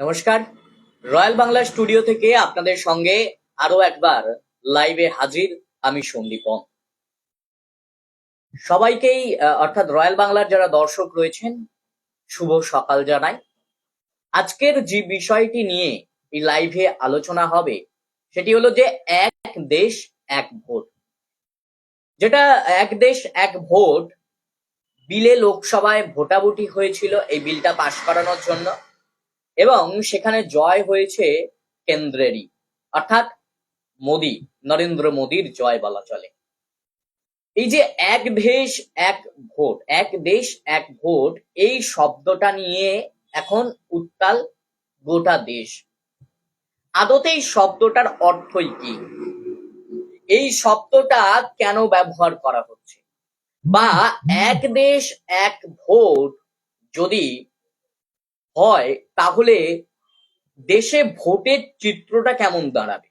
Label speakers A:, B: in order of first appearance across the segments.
A: নমস্কার। Royal Bangla studio থেকে আপনাদের সঙ্গে আরও একবার লাইভে হাজির আমি সন্দীপন সবাইকেই অর্থাৎ রয়্যাল বাংলার যারা দর্শক রয়েছেন, শুভ সকাল জানাই। আজকের যে বিষয়টি নিয়ে এই লাইভে আলোচনা হবে, সেটি হলো যে এক দেশ, এক ভোট। যেটা এক দেশ, এক ভোট, বিলে লোকসভায় ভোটাভুটি হয়েছিল, এই বিলটা পাশ করানোর জন্য। এবং সেখানে জয় হয়েছে কেন্দ্রেরই। অর্থাৎ মোদি, নরেন্দ্র মোদীর জয় বলা চলে। এই যে এক দেশ, এক ভোট, এক দেশ, এক ভোট, এই শব্দটা নিয়ে এখন উত্তাল গোটা দেশ। আদতে এই শব্দটার অর্থই কি? এই শব্দটা কেন ব্যবহার করা হচ্ছে? বা এক দেশ, এক ভোট যদি হয়, তাহলে দেশে ভোটের চিত্রটা কেমন দাঁড়াবে?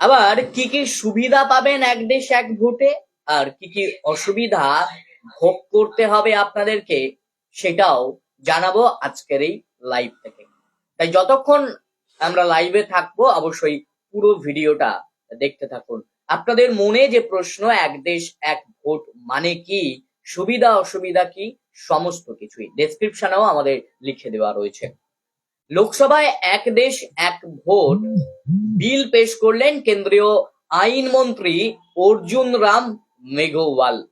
A: আবার কি কি সুবিধা পাবেন এক দেশ এক ভোটে? আর কি কি অসুবিধা ভোগ করতে হবে আপনাদেরকে, সেটাও জানাব আজকের এই লাইভ থেকে। তাই যতক্ষণ আমরা লাইভে থাকব, অবশ্যই পুরো ভিডিওটা দেখতে থাকুন। আপনাদের মনে যে প্রশ্ন, এক দেশ এক ভোট মানে কি? সুবিধা অসুবিধা কি? সমস্ত কিছুই। ডেসক্রিপশনেও আমাদের লিখে দেওয়া রয়েছে। লোকসভায় এক দেশ, এক ভোট। বিল পেশ করলেন কেন্দ্রীয় আইনমন্ত্রী অর্জুন রাম মেঘওয়াল।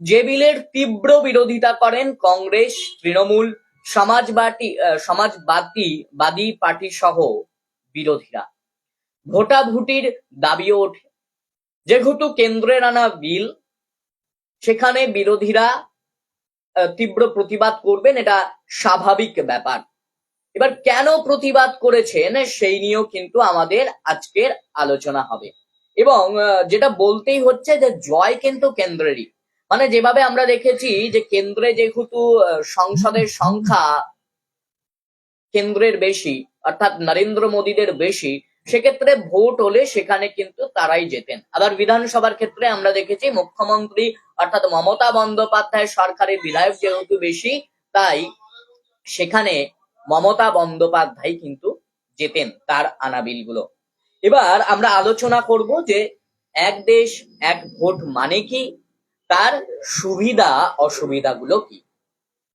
A: যে বিলের তীব্র বিরোধিতা করেন কংগ্রেস, তৃণমূল, সমাজবাদী সমাজবাদী, বাদী পার্টি সহ বিরোধীরা। ভোটাভুটির দাবিও ওঠে। যেহেতু কেন্দ্রের আনা বিল সেখানে বিরোধীরা তীব্র প্রতিবাদ করবেন, এটা স্বাভাবিক ব্যাপার। এবার কেন প্রতিবাদ করেছেন, সেই নিয়েও কিন্তু আমাদের আজকের আলোচনা হবে। এবং যেটা বলতেই হচ্ছে যে, জয় কিন্তু কেন্দ্রেরই। মানে যেভাবে আমরা দেখেছি যে, কেন্দ্রে যেহেতু সংসদের সংখ্যা কেন্দ্রের বেশি, অর্থাৎ নরেন্দ্র মোদীদের বেশি সেক্ষেত্রে ভোট হলে সেখানে কিন্তু তারাই যেতেন আবার বিধানসভার ক্ষেত্রে আমরা দেখেছি মুখ্যমন্ত্রী অর্থাৎ মমতা বন্দ্যোপাধ্যায় সরকারের বিধায়ক যেহেতু বেশি, তাই সেখানে মমতা বন্দ্যোপাধ্যায় কিন্তু যেতেন তার আনা বিলগুলো এবার আমরা আলোচনা করব যে এক দেশ, এক ভোট মানে কি? তার সুবিধা, অসুবিধাগুলো কি?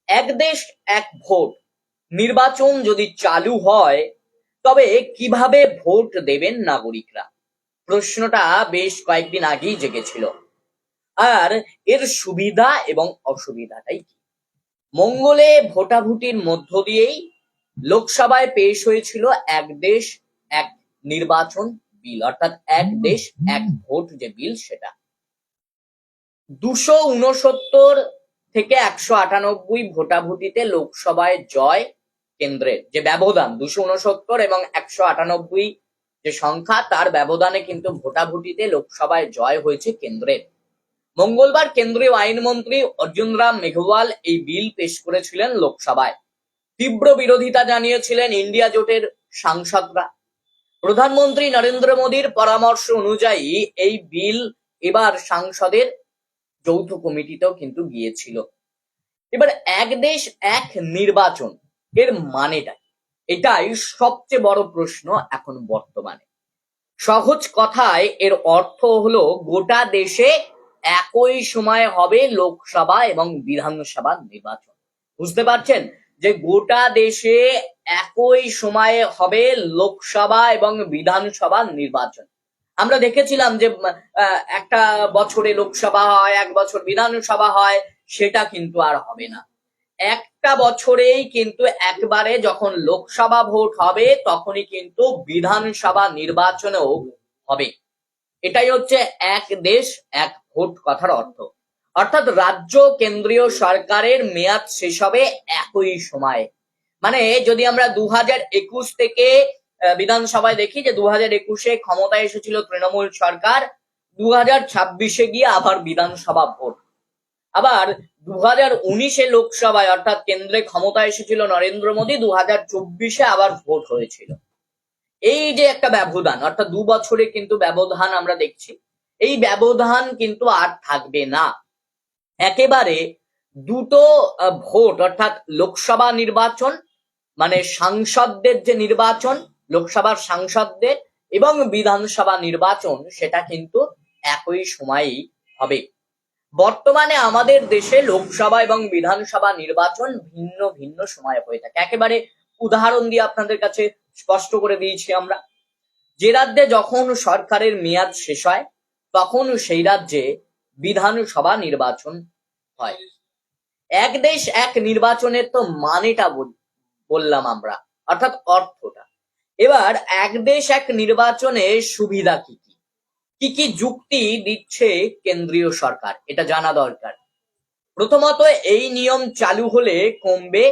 A: এক দেশ, এক ভোট। নির্বাচন যদি চালু হয় তবে কীভাবে ভোট দেবেন নাগরিকরা? প্রশ্নটা বেশ কয়েকদিন আগেই জেগেছিল। আর এর সুবিধা এবং অসুবিধাটাই কি? মঙ্গলে ভোটাভুটির মধ্য দিয়েই লোকসভায় পেশ হয়েছিল এক দেশ, এক নির্বাচন বিল, অর্থাৎ এক দেশ, এক ভোট যে বিল সেটা। দুশো উনসত্তর থেকে একশো আটানব্বই ভোটাভুটিতে লোকসভায় জয় কেন্দ্রের যে ব্যবধান, দুশো উনসত্তর এবং একশো আটানব্বই যে সংখ্যা, তার ব্যবধানে কিন্তু ভোটাভুটিতে লোকসভায় জয় হয়েছে কেন্দ্রের মঙ্গলবার কেন্দ্রীয় আইনমন্ত্রী অর্জুন রাম মেঘওয়াল এই বিল পেশ করেছিলেন লোকসভায়। তীব্র বিরোধিতা জানিয়েছিলেন ইন্ডিয়া জোটের সাংসদরা। প্রধানমন্ত্রী নরেন্দ্র মোদীর পরামর্শ অনুযায়ী এই বিল এবার সাংসদের যৌথ কমিটিতেও কিন্তু গিয়েছিল। এবার এক দেশ, এক নির্বাচন। এর মানেটা? এটাই সবচেয়ে বড় প্রশ্ন এখন বর্তমানে। সহজ কথায় এর অর্থ হলো গোটা দেশে একই সময়ে হবে লোকসভা এবং বিধানসভা নির্বাচন। বুঝতে পারছেন? যে গোটা দেশে একই সময়ে হবে লোকসভা এবং বিধানসভা নির্বাচন। আমরা দেখেছিলাম যে একটা বছরে লোকসভা হয়, এক বছর বিধানসভা হয়, সেটা কিন্তু আর হবে না। একটা বছরেই কিন্তু একবারে যখন লোকসভা ভোট হবে, তখনই কিন্তু বিধানসভা নির্বাচনেও হবে। এটাই হচ্ছে এক দেশ, এক ভোট কথার অর্থ। অর্থাৎ রাজ্য কেন্দ্রীয় সরকারের মেয়াদ শেষ হবে একই সময়ে। মানে যদি আমরা দু হাজার একুশ থেকে বিধানসভায় দেখি যে দু হাজার একুশে ক্ষমতায় এসেছিল তৃণমূল সরকার দু হাজার ছাব্বিশে গিয়ে আবার বিধানসভা ভোট। আবার দু উনিশে লোকসভায় অর্থাৎ কেন্দ্রে ক্ষমতা এসেছিল নরেন্দ্র মোদী দু চব্বিশে আবার ভোট হয়েছিল। এই যে একটা ব্যবধান, অর্থাৎ দু বছরে কিন্তু ব্যবধান আমরা দেখছি, এই ব্যবধান কিন্তু আর থাকবে না। একেবারে দুটো ভোট, অর্থাৎ লোকসভা নির্বাচন মানে সাংসদদের যে নির্বাচন, লোকসভার সাংসদদের এবং বিধানসভা নির্বাচন, সেটা কিন্তু একই সময়েই হবে। বর্তমানে আমাদের দেশে লোকসভা এবং বিধানসভা নির্বাচন ভিন্ন ভিন্ন সময়ে হয়ে থাকে। একেবারে উদাহরণ দিয়ে আপনাদের কাছে স্পষ্ট করে দিয়েছি আমরা। যে রাজ্যে যখন সরকারের মেয়াদ শেষ হয়, তখন সেই রাজ্যে বিধানসভা নির্বাচন হয়। এক দেশ এক নির্বাচনের তো মানেটা বল- বললাম আমরা, অর্থাৎ অর্থটা। এবার এক দেশ এক নির্বাচনে সুবিধা কি কি? কি কি যুক্তি দিচ্ছে কেন্দ্রীয় সরকার? এটা জানা দরকার। প্রথমত, এই নিয়ম চালু হলে কমবে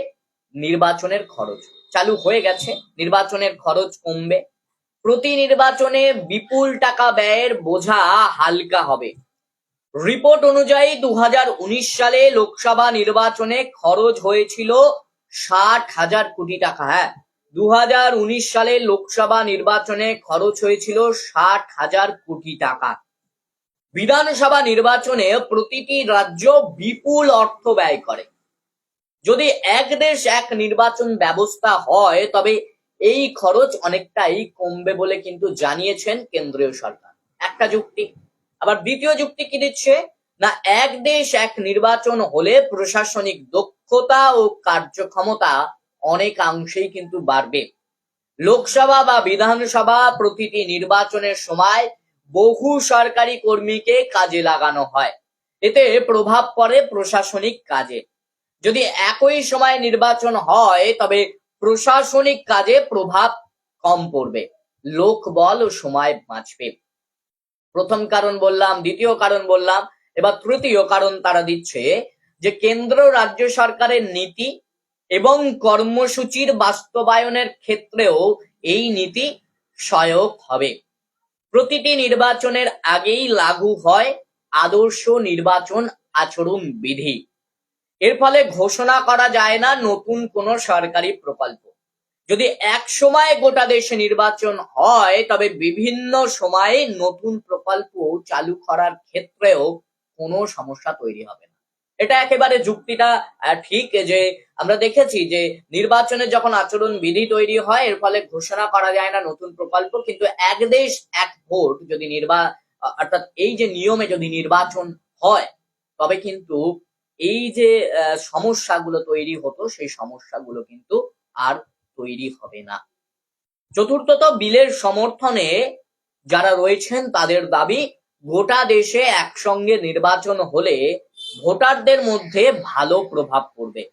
A: নির্বাচনের খরচ। চালু হয়ে গেছে, নির্বাচনের খরচ কমবে। প্রতি নির্বাচনে বিপুল টাকা ব্যয়ের বোঝা হালকা হবে। রিপোর্ট অনুযায়ী দু হাজার উনিশ সালে লোকসভা নির্বাচনে খরচ হয়েছিল ষাট হাজার কোটি টাকা। হ্যাঁ দু হাজার উনিশ সালে লোকসভা নির্বাচনে খরচ হয়েছিল ষাট হাজার কোটি টাকা। বিধানসভা নির্বাচনে প্রতিটি রাজ্য বিপুল অর্থ ব্যয় করে। যদি এক দেশ এক নির্বাচন ব্যবস্থা হয়, তবে এই খরচ অনেকটাই কমবে বলে কিন্তু জানিয়েছেন কেন্দ্রীয় সরকার। একটা যুক্তি। আবার দ্বিতীয় যুক্তি কি দিচ্ছে? না, এক দেশ এক নির্বাচন হলে প্রশাসনিক দক্ষতা ও কার্যক্ষমতা অনেকাংশেই কিন্তু বাড়বে। লোকসভা বা বিধানসভা প্রতিটি নির্বাচনের সময় বহু সরকারি কর্মীকে কাজে লাগানো হয়। এতে প্রভাব পড়ে প্রশাসনিক কাজে। যদি একই সময় নির্বাচন হয়, তবে প্রশাসনিক কাজে প্রভাব কম পড়বে। লোকবল ও সময় বাঁচবে। প্রথম কারণ বললাম, দ্বিতীয় কারণ বললাম, এবার তৃতীয় কারণ তারা দিচ্ছে যে কেন্দ্র রাজ্য সরকারের নীতি এবং কর্মসূচির বাস্তবায়নের ক্ষেত্রেও এই নীতি সহায়ক হবে। প্রতিটি নির্বাচনের আগেই লাগু হয় আদর্শ নির্বাচন আচরণ বিধি। এর ফলে ঘোষণা করা যায় না নতুন কোনো সরকারি প্রকল্প। যদি এক সময়ে গোটা দেশে নির্বাচন হয়, তবে বিভিন্ন সময়ে নতুন প্রকল্প চালু করার ক্ষেত্রেও কোনো সমস্যা তৈরি হবে এটা একেবারে যুক্তিটা ঠিক যে আমরা দেখেছি যে নির্বাচনে যখন আচরণ বিধি তৈরি হয়, এর ফলে ঘোষণা করা যায় না নতুন প্রকল্প, কিন্তু এক দেশ, এক ভোট যদি নির্বা, অর্থাৎ এই যে নিয়মে যদি নির্বাচন হয়, তবে কিন্তু এই যে সমস্যাগুলো তৈরি হতো, সেই সমস্যাগুলো কিন্তু আর তৈরি হবে না। চতুর্থত, বিলের সমর্থনে যারা রয়েছেন, তাদের দাবি, গোটা দেশে একসঙ্গে নির্বাচন হলে ভোটারদের মধ্যে ভালো প্রভাব পড়বে।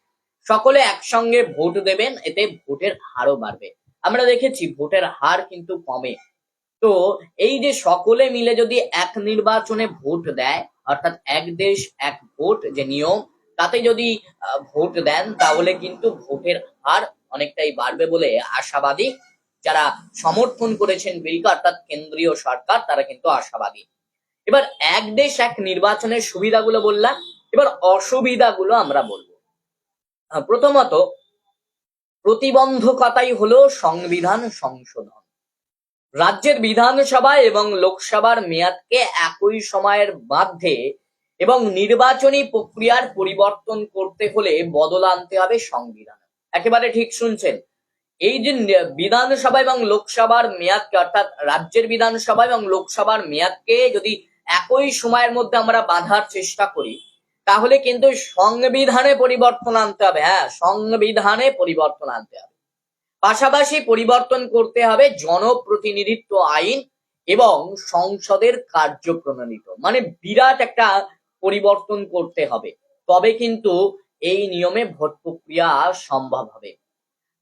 A: সকলে একসঙ্গে ভোট দেবেন, এতে ভোটের হারও বাড়বে। আমরা দেখেছি ভোটের হার কিন্তু কমে। তো এই যে সকলে মিলে যদি এক নির্বাচনে ভোট দেয়, অর্থাৎ এক দেশ, এক ভোট যে নিয়ম, তাতে যদি ভোট দেন, তাহলে কিন্তু ভোটের হার অনেকটাই বাড়বে বলে আশাবাদী। যারা সমর্থন করেছেন বিলকে, অর্থাৎ কেন্দ্রীয় সরকার, তারা কিন্তু আশাবাদী। এবার এক দেশ এক নির্বাচনের সুবিধাগুলো বললাম, এবার অসুবিধাগুলো আমরা বলব। প্রথমত, প্রতিবন্ধকতাই হলো সংবিধান সংশোধন। রাজ্যের বিধানসভা এবং লোকসভার মেয়াদকে একই সময়ের মধ্যে এবং নির্বাচনী প্রক্রিয়ার পরিবর্তন করতে হলে বদল আনতে হবে সংবিধান। একেবারে ঠিক শুনছেন? এই যে বিধানসভা এবং লোকসভার মেয়াদকে, অর্থাৎ রাজ্যের বিধানসভা এবং লোকসভার মেয়াদকে যদি একই সময়ের মধ্যে আমরা বাঁধার চেষ্টা করি। তাহলে কিন্তু সংবিধানে পরিবর্তন আনতে হবে হ্যাঁ সংবিধানে পরিবর্তন আনতে হবে। পাশাপাশি পরিবর্তন করতে হবে জনপ্রতিনিধিত্ব আইন এবং সংসদের কার্য কার্যপ্রণালীত মানে বিরাট একটা পরিবর্তন করতে হবে, তবে কিন্তু এই নিয়মে ভোট প্রক্রিয়া সম্ভব হবে।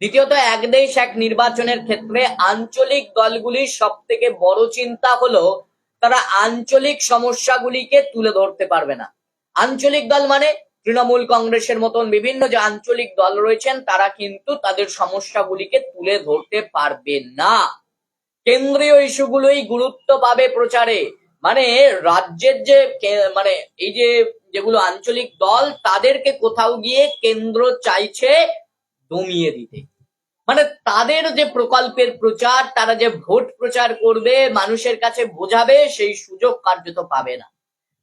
A: দ্বিতীয়ত, এক দেশ এক নির্বাচনের ক্ষেত্রে আঞ্চলিক দলগুলির সব থেকে বড় চিন্তা হলো তারা আঞ্চলিক সমস্যাগুলিকে তুলে ধরতে পারবে না। আঞ্চলিক দল মানে তৃণমূল কংগ্রেসের মতন বিভিন্ন যে আঞ্চলিক দল রয়েছেন, তারা কিন্তু তাদের সমস্যাগুলিকে তুলে ধরতে পারবে না। কেন্দ্রীয় ইস্যুগুলোই গুরুত্ব পাবে প্রচারে। মানে রাজ্যের যে মানে এই যে যেগুলো আঞ্চলিক দল, তাদেরকে কোথাও গিয়ে কেন্দ্র চাইছে দমিয়ে দিতে। মানে তাদের যে প্রকল্পের প্রচার, তারা যে ভোট প্রচার করবে, মানুষের কাছে বোঝাবে, সেই সুযোগ কার্যত পাবে না।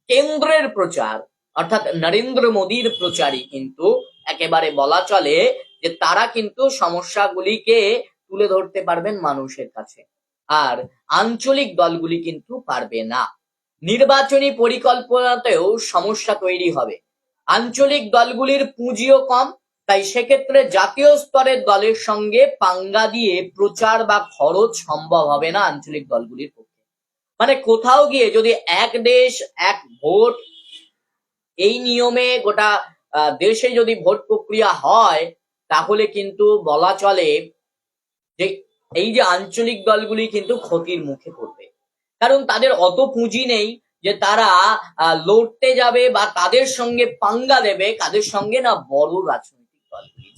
A: কেন্দ্রের প্রচার, অর্থাৎ নরেন্দ্র মোদীর প্রচারই কিন্তু একেবারে বলা চলে যে তারা কিন্তু সমস্যাগুলিকে তুলে ধরতে পারবেন মানুষের কাছে। আর আঞ্চলিক দলগুলি কিন্তু পারবে না। নির্বাচনী পরিকল্পনাতেও সমস্যা তৈরি হবে। আঞ্চলিক দলগুলির পুঁজিও কম তাই সেক্ষেত্রে জাতীয় স্তরের দলের সঙ্গে পাঙ্গা দিয়ে প্রচার বা খরচ সম্ভব হবে না আঞ্চলিক দলগুলির পক্ষে। মানে কোথাও গিয়ে যদি এক দেশ, এক ভোট, এই নিয়মে গোটা দেশে যদি ভোট প্রক্রিয়া হয়, তাহলে কিন্তু বলা চলে যে এই যে আঞ্চলিক দলগুলি কিন্তু ক্ষতির মুখে পড়বে। কারণ তাদের অত পুঁজি নেই যে তারা লড়তে যাবে বা তাদের সঙ্গে পাঙ্গা দেবে, কাদের সঙ্গে না বড় দলগুলি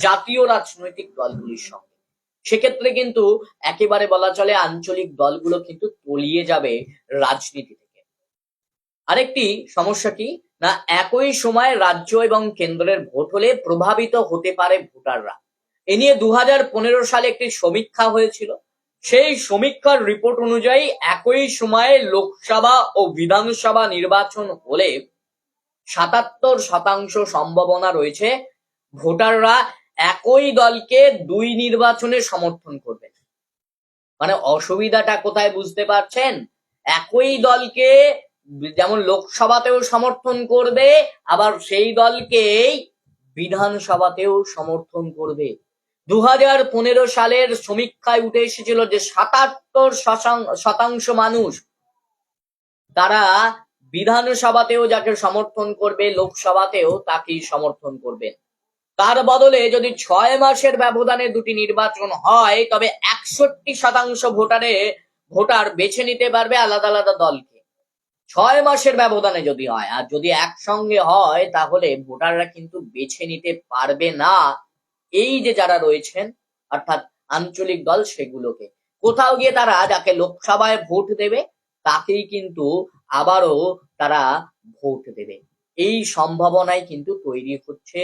A: জাতীয় রাজনৈতিক দলগুলির সঙ্গে। সেক্ষেত্রে কিন্তু একেবারে বলা চলে আঞ্চলিক দলগুলো কিন্তু তলিয়ে যাবে রাজনীতি থেকে। আরেকটি সমস্যা কি? না, একই সময় রাজ্য এবং কেন্দ্রের ভোট হলে প্রভাবিত হতে পারে ভোটাররা। এ নিয়ে দু হাজার পনেরো সালে একটি সমীক্ষা হয়েছিল। সেই সমীক্ষার রিপোর্ট অনুযায়ী একই সময়ে লোকসভা ও বিধানসভা নির্বাচন হলে সাতাত্তর শতাংশ সম্ভাবনা রয়েছে ভোটাররা একই দলকে দুই নির্বাচনে সমর্থন করবে। মানে অসুবিধাটা কোথায় বুঝতে পারছেন? একই দলকে যেমন লোকসভাতেও সমর্থন করবে, আবার সেই দলকেই বিধানসভাতেও সমর্থন করবে। দু সালের সমীক্ষায় উঠে এসেছিল যে সাতাত্তর শতাংশ মানুষ তারা বিধানসভাতেও যাকে সমর্থন করবে, লোকসভাতেও তাকেই সমর্থন করবেন। তার বদলে যদি ছয় মাসের ব্যবধানে দুটি নির্বাচন হয়, তবে একষট্টি শতাংশ ভোটারে ভোটার বেছে নিতে পারবে আলাদা আলাদা দলকে। ছয় মাসের ব্যবধানে যদি হয়, আর যদি একসঙ্গে হয়, তাহলে ভোটাররা কিন্তু বেছে নিতে পারবে না। এই যে যারা রয়েছেন, অর্থাৎ আঞ্চলিক দল সেগুলোকে, কোথাও গিয়ে তারা যাকে লোকসভায় ভোট দেবে, তাকেই কিন্তু আবারও তারা ভোট দেবে। এই সম্ভাবনায় কিন্তু তৈরি হচ্ছে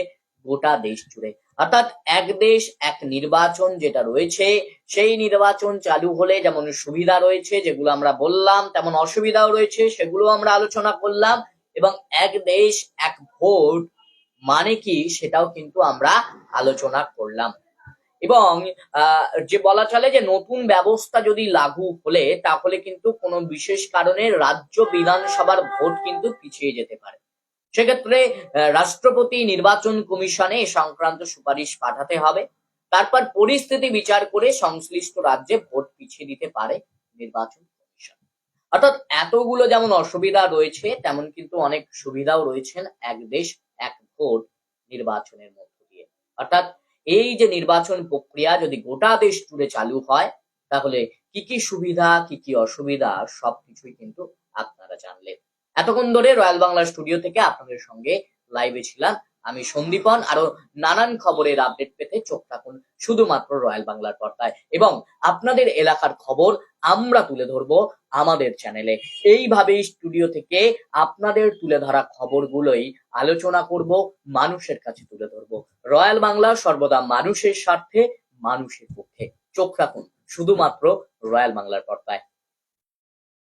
A: গোটা দেশ জুড়ে। অর্থাৎ এক দেশ, এক নির্বাচন যেটা রয়েছে, সেই নির্বাচন চালু হলে যেমন সুবিধা রয়েছে, যেগুলো আমরা বললাম, তেমন অসুবিধাও রয়েছে সেগুলো আমরা আলোচনা করলাম। এবং এক দেশ, এক ভোট মানে কি সেটাও কিন্তু আমরা আলোচনা করলাম। এবং যে বলা চলে যে নতুন ব্যবস্থা যদি লাগু হলে, তাহলে কিন্তু কোনো বিশেষ কারণে রাজ্য বিধানসভার ভোট কিন্তু পিছিয়ে যেতে পারে। সেক্ষেত্রে রাষ্ট্রপতি নির্বাচন কমিশনে সংক্রান্ত সুপারিশ পাঠাতে হবে। তারপর পরিস্থিতি বিচার করে সংশ্লিষ্ট রাজ্যে ভোট পিছিয়ে দিতে পারে নির্বাচন কমিশন। অর্থাৎ এতগুলো যেমন অসুবিধা রয়েছে, তেমন কিন্তু অনেক সুবিধাও রয়েছেন এক দেশ, এক ভোট নির্বাচনের মধ্য দিয়ে। অর্থাৎ এই যে নির্বাচন প্রক্রিয়া যদি গোটা দেশ জুড়ে চালু হয়, তাহলে কি কি সুবিধা, কি কি অসুবিধা, সবকিছুই কিন্তু আপনারা জানলেন। এতক্ষণ ধরে রয়্যাল বাংলা স্টুডিও থেকে আপনাদের সঙ্গে লাইভে ছিলাম। আমি সন্দীপন আরও নানান খবরের আপডেট পেতে চোখ রাখুন শুধুমাত্র রয়্যাল বাংলার পর্দায়। এবং আপনাদের এলাকার খবর আমরা তুলে ধরবো আমাদের চ্যানেলে এইভাবেই স্টুডিও থেকে আপনাদের তুলে ধরা খবরগুলোই আলোচনা করব, মানুষের কাছে তুলে ধরবো। রয়্যাল বাংলা সর্বদা মানুষের স্বার্থে, মানুষের পক্ষে। চোখ রাখুন শুধুমাত্র রয়্যাল বাংলার পর্দায়।